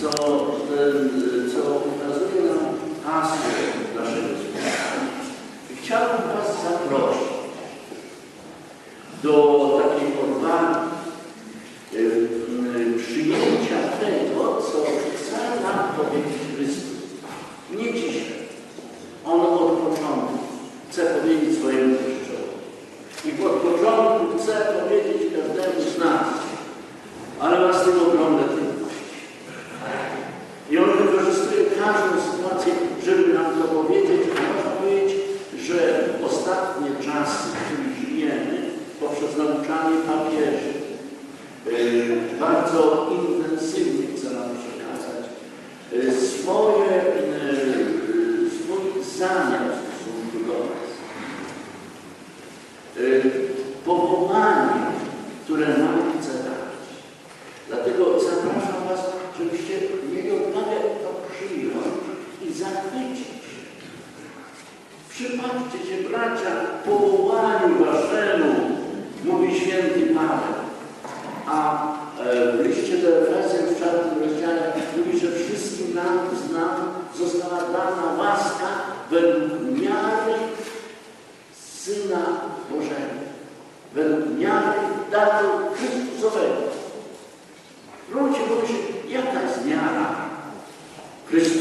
co, e, co ukazuje nam pasję naszego spotkania. Chciałbym Was zaprosić do jakoś, jakaś zmiana. Chrystus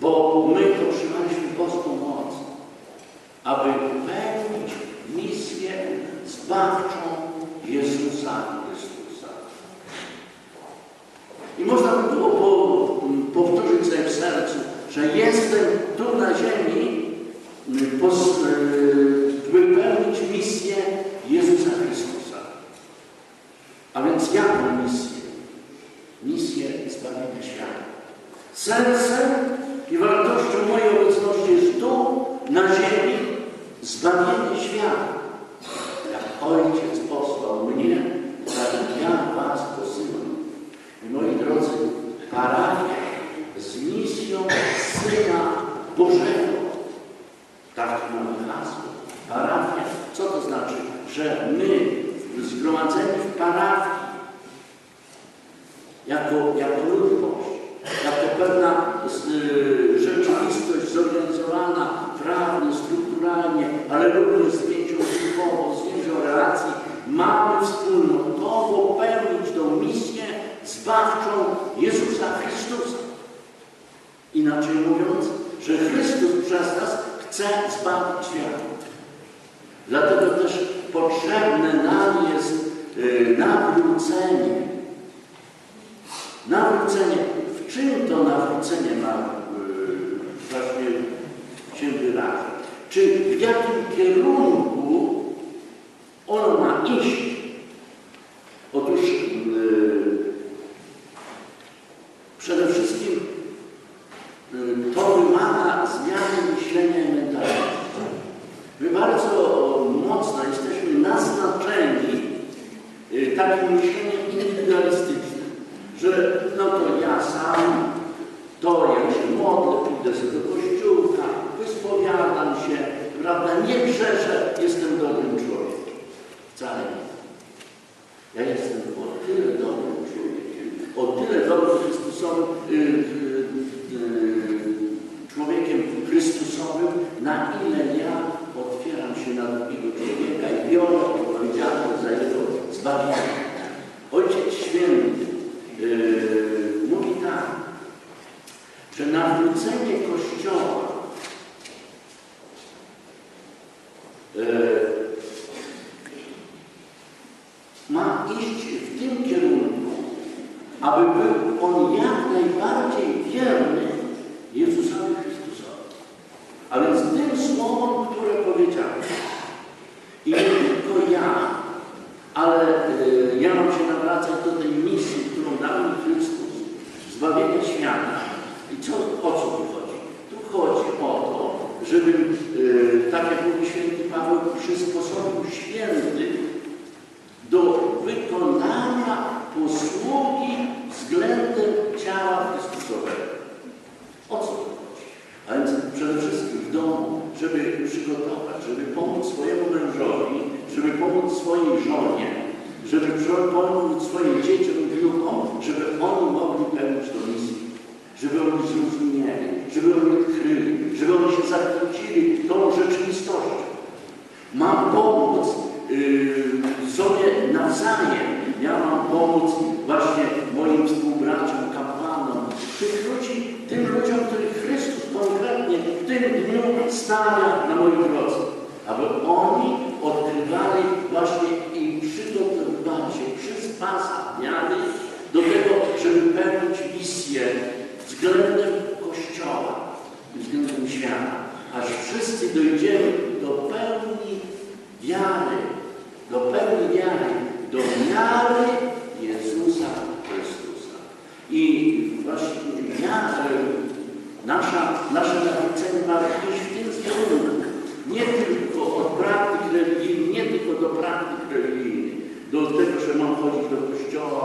Бо ми parafia z misją Syna Bożego. Tak mamy hasło. Parafia. Co to znaczy? Że my zgromadzeni w parafii jako, jako ludność, jako pewna z, rzeczywistość zorganizowana prawnie, strukturalnie, ale również mówiąc, że Chrystus przez nas chce zbawić świat. Dlatego też potrzebne nam jest y, nawrócenie. Nawrócenie. W czym to nawrócenie ma y, właśnie się wyrażać? Czy w jakim kierunku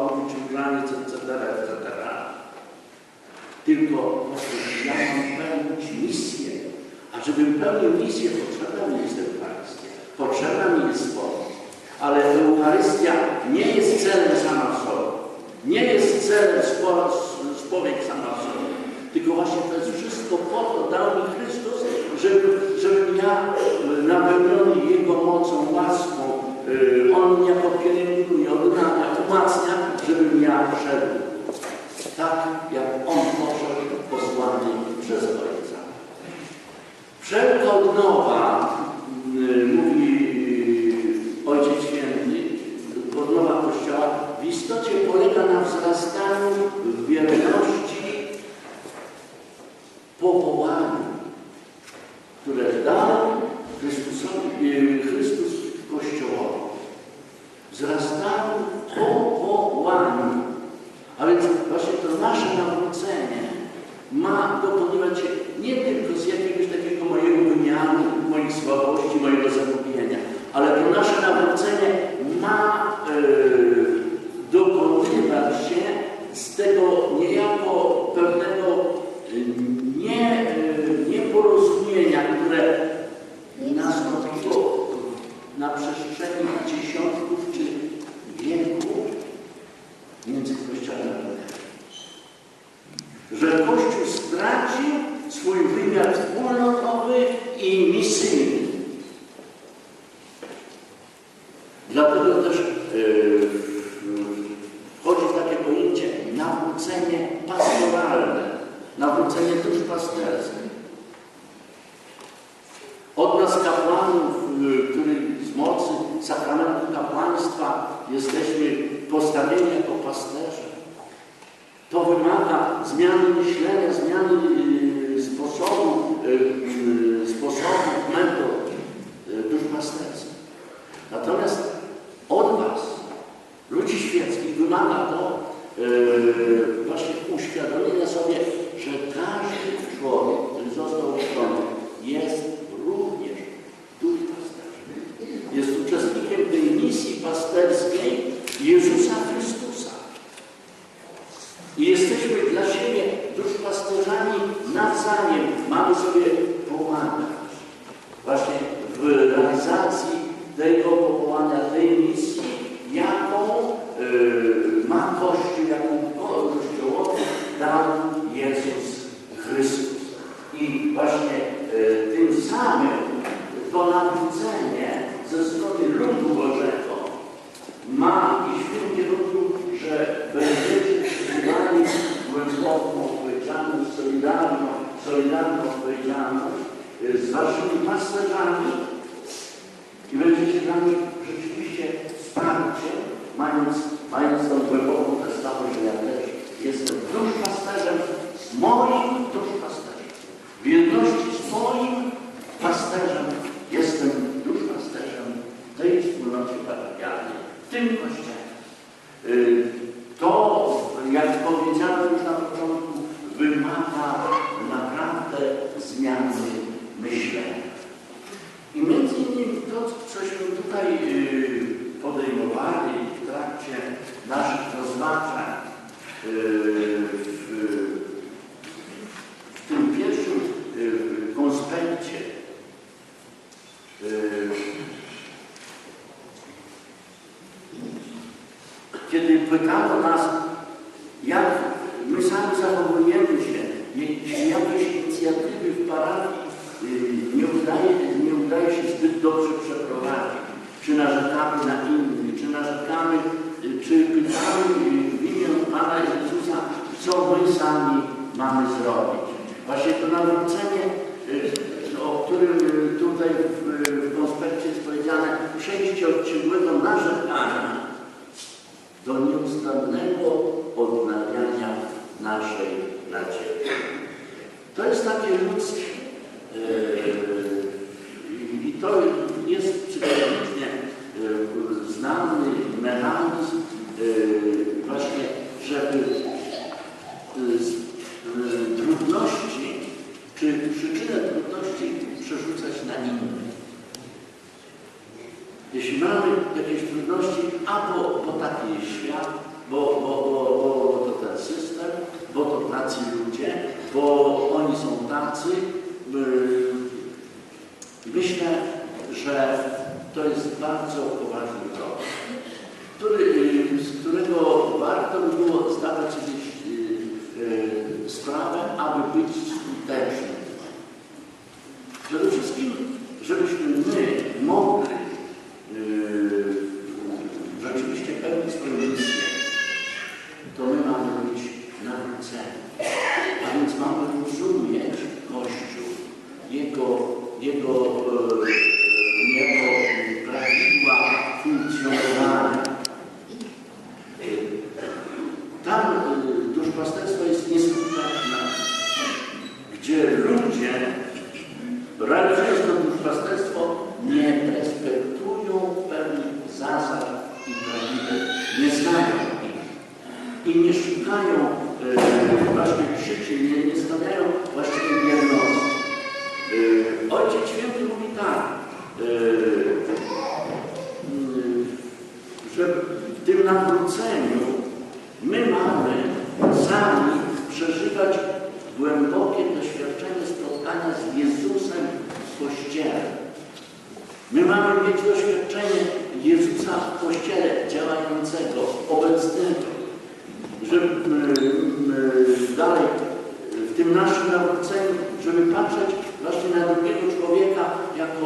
domów, czy granic, etc., etc. Tylko ja mam pełnić misję, a żebym pełnił misję, potrzebna mi jest Eucharystia, potrzebna mi jest Boga. Ale Eucharystia nie jest celem sama w sobie, nie jest celem spo, spowiedź sama w sobie, tylko właśnie to jest wszystko po to dał mi Chrystus, żebym żeby ja napełniony Jego mocą, łaską, Y, on mnie popielęgnuje, odnawia, umacnia, żebym ja szedł tak, jak on poszedł posłany przez Ojca. Wszelka odnowa, y, mówi y, Ojciec Święty, odnowa Kościoła, w istocie polega na wzrastaniu w wierności powołaniu wymaga to yy, właśnie uświadomienia sobie, że każdy tutaj y, podejmowali w trakcie naszych rozważań y, nieustannego odnawiania naszej nadziei. To jest takie ludzkie. myślę, że to jest bardzo poważny problem, który, z którego warto by było zdawać sobie y, y, sprawę, aby być skutecznym. i nie szukają e, właśnie w nie, nie stawiają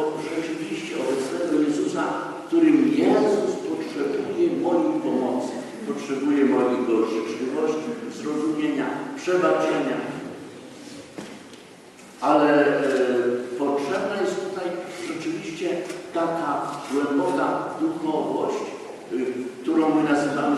tego rzeczywiście obecnego Jezusa, którym Jezus potrzebuje mojej pomocy, potrzebuje mojego życzliwości, zrozumienia, przebaczenia. Ale e, potrzebna jest tutaj rzeczywiście taka głęboka duchowość, y, którą my nazywamy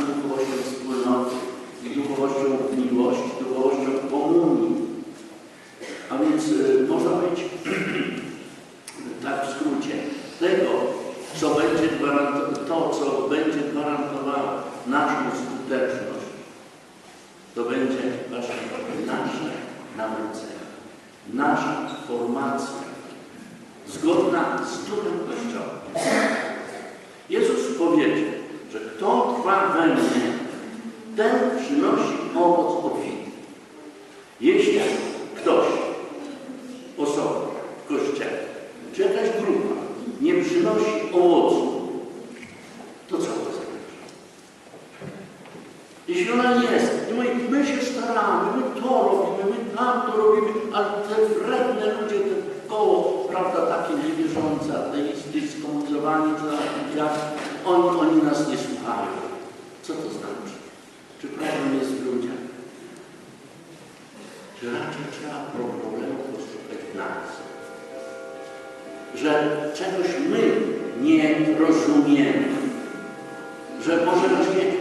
zgodna z duchem Kościoła. Jezus powiedział, że kto trwa we mnie, ten przynosi że czegoś my nie rozumiemy, że może właśnie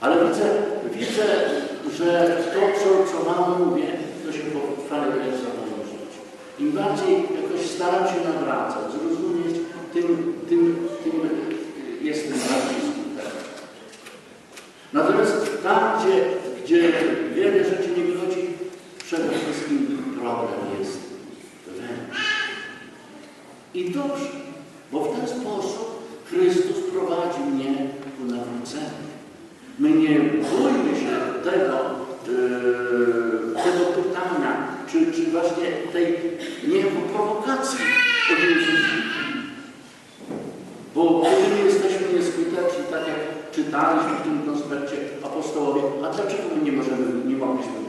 Ale widzę, widzę że to, co, co Wam mówię, to się fajnie założyć. Im bardziej jakoś staram się nawracać, zrozumieć, tym nie jako prowokacji podjęcie Bo kiedy my jesteśmy nieskuteczni, tak jak czytaliśmy w tym konspekcie apostołowie, a dlaczego my nie możemy, nie mogliśmy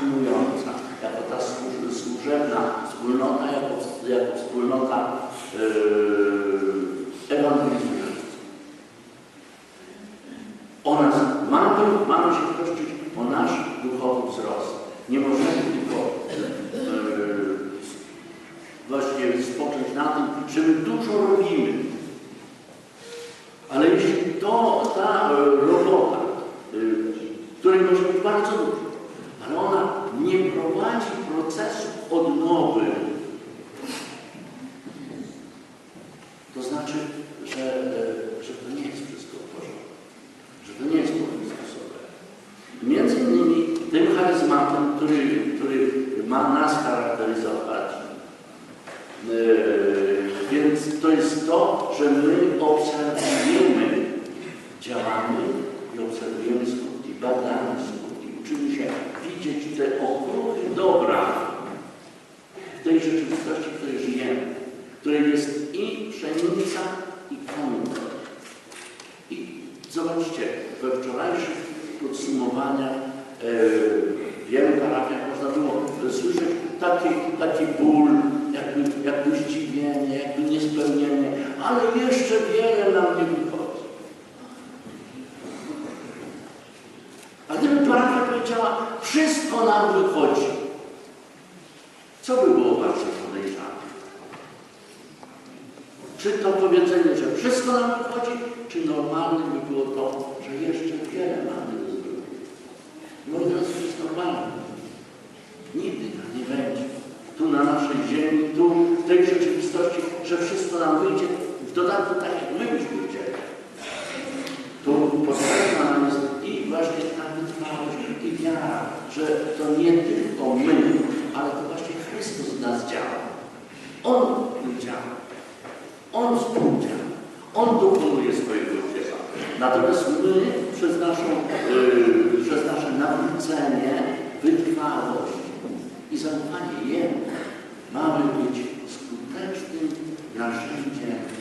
pilnująca, jako ta służebna wspólnota tematem, który, który ma nas charakteryzować. E, więc to jest to, że my obserwujemy, działamy i obserwujemy skutki, badamy skutki, uczymy się widzieć te okruchy dobra w tej rzeczywistości, Wszystko nam wychodzi. Co by było bardziej podejrzane? Czy to powiedzenie, że wszystko nam wychodzi, czy normalne by było to, że jeszcze wiele mamy do zrobienia? Bo teraz wszystko normalne. Nigdy tak nie będzie. Tu na naszej ziemi, tu w tej rzeczywistości, że wszystko nam wyjdzie. W dodatku tak Natomiast my przez, naszą, yy, przez nasze nawrócenie, wytrwałość i zaufanie Jemu mamy być skutecznym narzędziem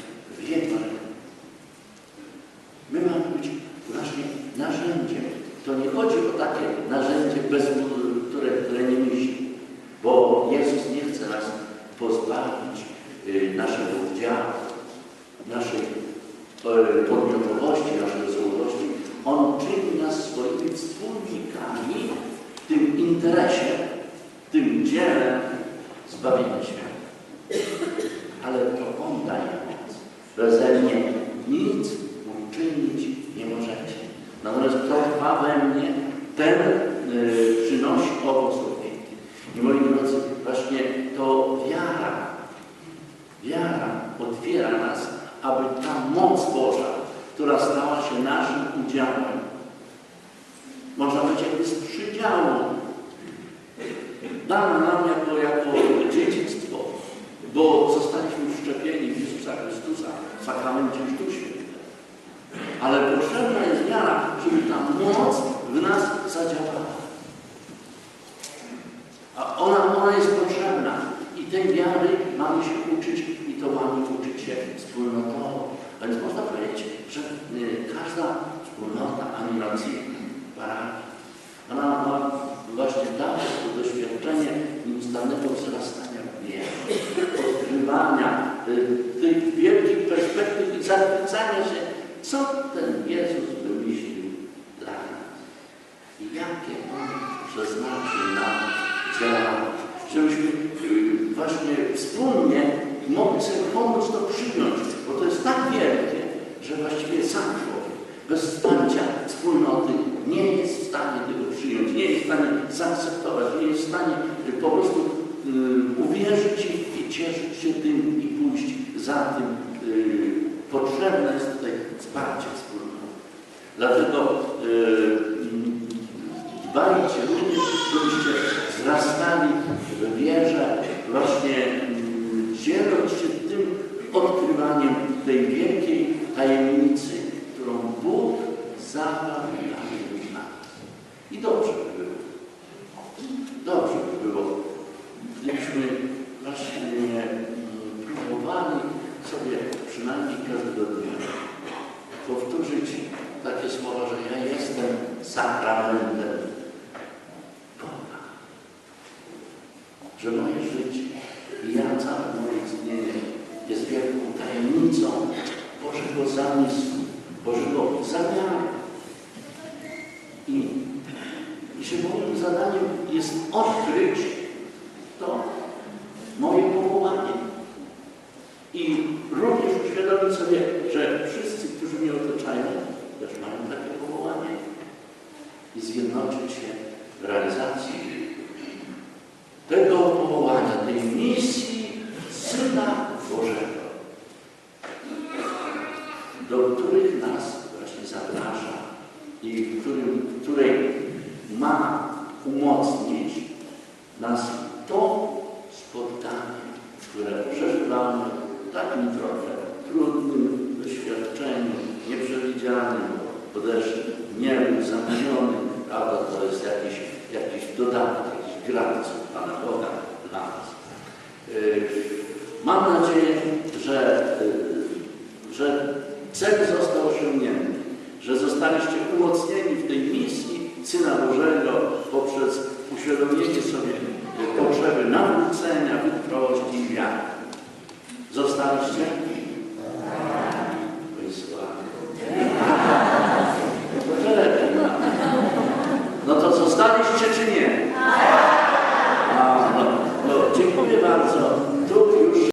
ma we mnie ten animacyjna, parafia, ona ma właśnie dawać to doświadczenie nieustannego wzrastania w wierze, odkrywania y, tych wielkich perspektyw i zachwycania się, co ten Jezus wymyślił dla nas. I jakie On przeznaczył nam działania, żebyśmy y, właśnie wspólnie mogli sobie pomóc to przyjąć, bo to jest tak wielkie, że właściwie sam człowiek bez wsparcia wspólnoty nie jest w stanie tego przyjąć, nie jest w stanie zaakceptować, nie jest w stanie y, po prostu y, uwierzyć i, cieszyć się tym i pójść za tym. Y, potrzebne jest tutaj wsparcie wspólnoty. Dlatego y, dbajcie również, żebyście wzrastali w wierze, właśnie mm, dzieląc się tym odkrywaniem tej wielkiej tajemnicy, którą Bóg zawarł w nas. I dobrze by było. Dobrze by było, gdybyśmy właśnie mm, próbowali sobie przynajmniej każdego dnia powtórzyć takie słowa, że ja jestem sakramentem Boga. Że moje życie i ja całe moje istnienie jest wielką tajemnicą Bożego zamysłu, Bożego zamiaru. I, I że moim zadaniem jest odkryć to moje powołanie. I również uświadomić sobie, że wszyscy, którzy mnie otaczają, też mają takie powołanie i zjednoczyć się w realizacji tego powołania, tej misji Syna Bożego, do których nas właśnie zaprasza i w którym, której ma umocnić nas to spotkanie, które przeżywamy w takim trochę trudnym doświadczeniu, nieprzewidzianym, bo też nieuzamienionym, prawda, to jest jakiś, jakiś dodatek, jakiś od Pana Boga dla nas. Yy, Mam nadzieję, że, yy, że cel został osiągnięty, że zostaliście umocnieni w tej misji Syna Bożego poprzez uświadomienie sobie potrzeby nawrócenia, wytrwałości i wiary. Zostaliście? zawieść się czy nie.